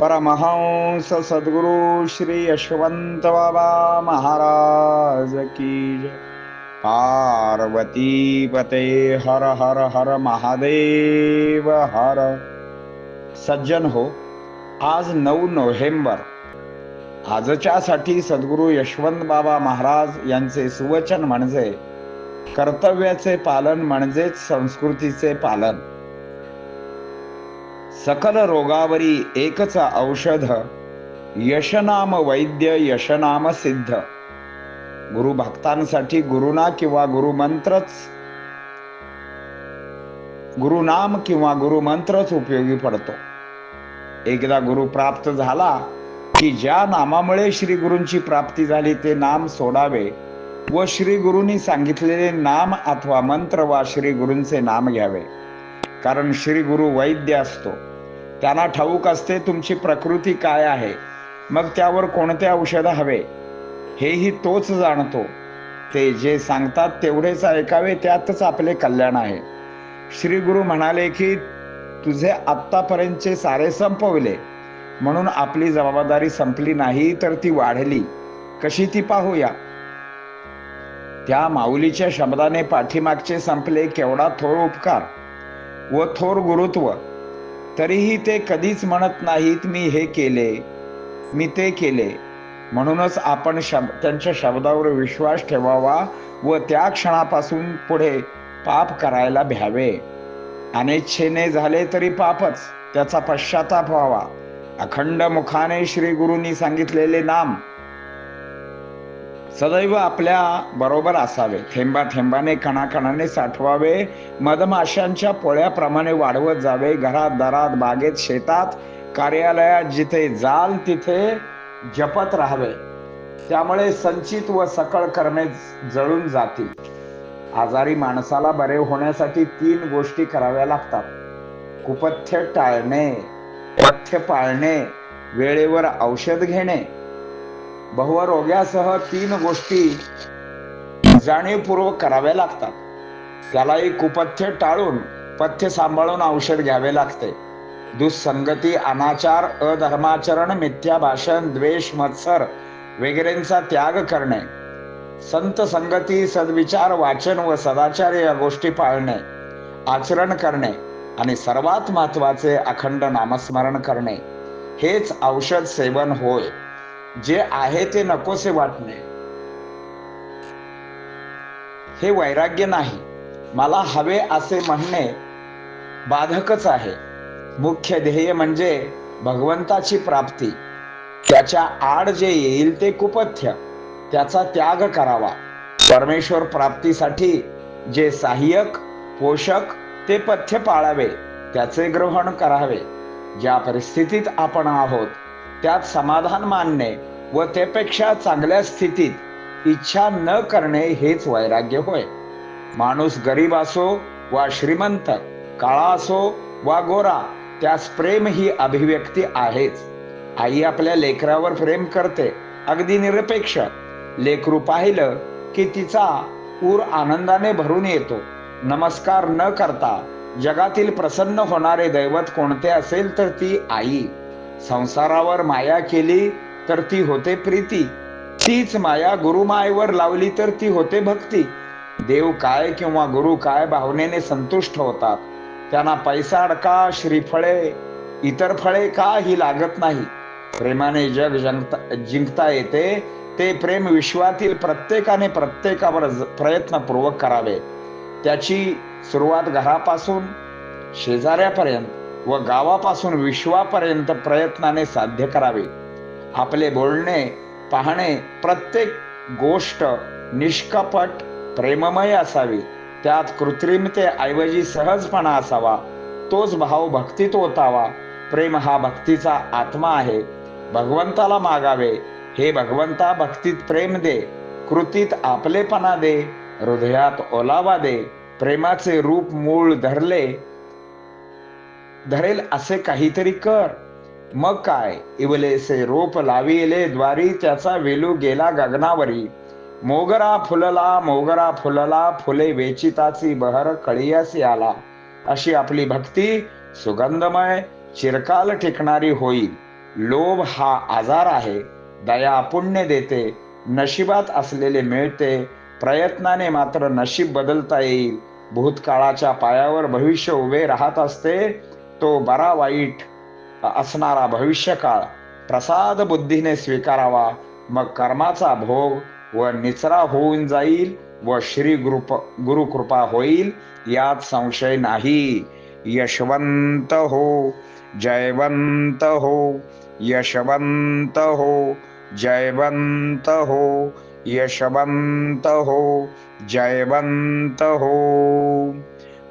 परमहंस सद्गुरु श्री यशवंत बाबा महाराज की पार्वती पते हर हर हर महादेव हर। सज्जन हो आज नऊ नोव्हेंबर। आजच्यासाठी सद्गुरू यशवंत बाबा महाराज यांचे सुवचन म्हणजे कर्तव्याचे पालन म्हणजेच संस्कृतीचे पालन. सकल रोगावरी एकच औषध यशनाम वैद्य यशनाम सिद्ध गुरु भक्तांसाठी गुरुना किंवा गुरुमंत्रच गुरुनाम किंवा गुरुमंत्रच उपयोगी पडतो. एकदा गुरु प्राप्त झाला की ज्या नामामुळे श्री गुरूंची प्राप्ती झाली ते नाम सोडावे व श्री गुरुंनी सांगितलेले नाम अथवा मंत्र वा श्री गुरूंचे नाम घ्यावे. कारण श्री गुरु वैद्य असतो. त्यांना ठाऊक असते तुमची प्रकृती काय आहे? मग त्यावर कोणते औषध हवे? हेही तोच जाणतो. ते जे सांगतात तेवढेच ऐकावे त्यातच आपले कल्याण आहे. श्री गुरु म्हणाले की तुझे आत्तापर्यंतचे सारे संपवले. म्हणून आपली जबाबदारी संपली नाही तर ती वाढली. कशी ती पाहूया? त्या माऊलीच्या शब्दाने पाठीमागचे संपले केवढा थोर उपकार. व थोर गुरुत्व. तरीही ते कधीच म्हणत नाहीत मी हे केले मी ते केले. म्हणूनच आपण शब त्यांच्या शब्दावर विश्वास ठेवावा व त्या क्षणापासून पुढे पाप करायला भ्यावे. अनेच्छेने झाले तरी पापच त्याचा पश्चाताप व्हावा. अखंड मुखाने श्री गुरुंनी सांगितलेले नाम सदैव आपल्या बरोबर असावे. थेंबा थेंबाने कणाकणाने साठवावे. मधमाशांच्या पोळ्याप्रमाणे वाढवत जावे. घरात दारात बागेत शेतात कार्यालयात जिथे जाल तिथे जपत राहावे. त्यामुळे संचित व सकळ कर्मे जळून जातील. आजारी माणसाला बरे होण्यासाठी तीन गोष्टी कराव्या लागतात. कुपथ्य टाळणे पथ्य पाळणे वेळेवर औषध घेणे भवरोग्यासह तीन गोष्टी जाणीवपूर्वक कराव्या लागतात. त्यालाही कुपथ्य टाळून पथ्य सांभाळून औषध घ्यावे लागते. दुःसंगती अनाचार अधर्माचरण मिथ्या भाषण द्वेष मत्सर वगैरेंचा त्याग करणे. संत संगती सद्विचार वाचन व सदाचार या गोष्टी पाळणे. आचरण करणे आणि सर्वात महत्त्वाचे अखंड नामस्मरण करणे. हेच औषध सेवन होय. जे आहे ते नकोसे वाटणे. हे वैराग्य नाही. मला हवे असे म्हणणे बाधकच आहे. मुख्य ध्येय म्हणजे भगवंताची प्राप्ती. त्याच्या आड जे येईल ते कुपथ्य. त्याचा त्याग करावा. परमेश्वर प्राप्तीसाठी जे सहाय्यक पोषक ते पथ्य पाळावे. त्याचे ग्रहण करावे. ज्या परिस्थितीत आपण आहोत त्यात समाधान मानणे व त्यापेक्षा चांगल्या स्थितीत इच्छा न करणे हेच वैराग्य होय. माणूस गरीब असो वा श्रीमंत काळा असो वा गोरा त्यास प्रेम ही अभिव्यक्ती आहेच. आई आपल्या लेकरावर प्रेम करते अगदी निरपेक्ष. लेकरू पाहिलं की तिचा पूर आनंदाने भरून येतो. नमस्कार न करता जगातील प्रसन्न होणारे दैवत कोणते असेल तर ती आई. संसारावर माया केली तर ती होते प्रीती. तीच माया गुरुमायेवर लावली तर ती होते भक्ती. देव काय किंवा गुरु काय भावनेने संतुष्ट होतात. त्यांना पैसा अडका श्रीफळे इतर फळे का ही लागत नाही. प्रेमाने जग जिंकता येते ते प्रेम विश्वातील प्रत्येकाने प्रत्येकावर प्रयत्नपूर्वक करावे. त्याची सुरुवात घरापासून शेजाऱ्यापर्यंत व गावापासून विश्वापर्यंत प्रयत्नाने साध्य करावे. आपले बोलणे पाहणे प्रत्येक गोष्ट निष्कपट प्रेममय असावी. त्यात कृत्रिमतेऐवजी सहजपणा असावा. तोच भाव भक्तीत ओतावा. प्रेम हा भक्तीचा आत्मा आहे. भगवंताला मागावे. हे भगवंता भक्तीत प्रेम दे. कृतीत आपलेपणा दे. हृदयात ओलावा दे. प्रेमाचे रूप मूळ धरले. धरेल असे काहीतरी कर. मग काय? इवलेसे रोप लाविले द्वारी त्याचा वेलू गेला गगनावरी. मोगरा फुलला मोगरा फुलला फुले वेचिताची बहर कळियासी आला अशी आपली भक्ती सुगंधमय चिरकाल टिकणारी होईल लोभ हा आजार आहे. दया पुण्य देते. नशिबात असलेले मिळते. प्रयत्नाने मात्र नशीब बदलता येईल. भूतकाळाच्या पायावर भविष्य उभे राहत असते. तो बरा वाईट असणारा भविष्यकाळ प्रसाद बुद्धीने स्वीकारावा. मग कर्माचा भोग व निचरा होऊन जाईल व श्री गुरुप गुरुकृपा होईल यात संशय नाही. यशवंत हो जयवंत हो यशवंत हो जयवंत हो यशवंत हो जयवंत हो.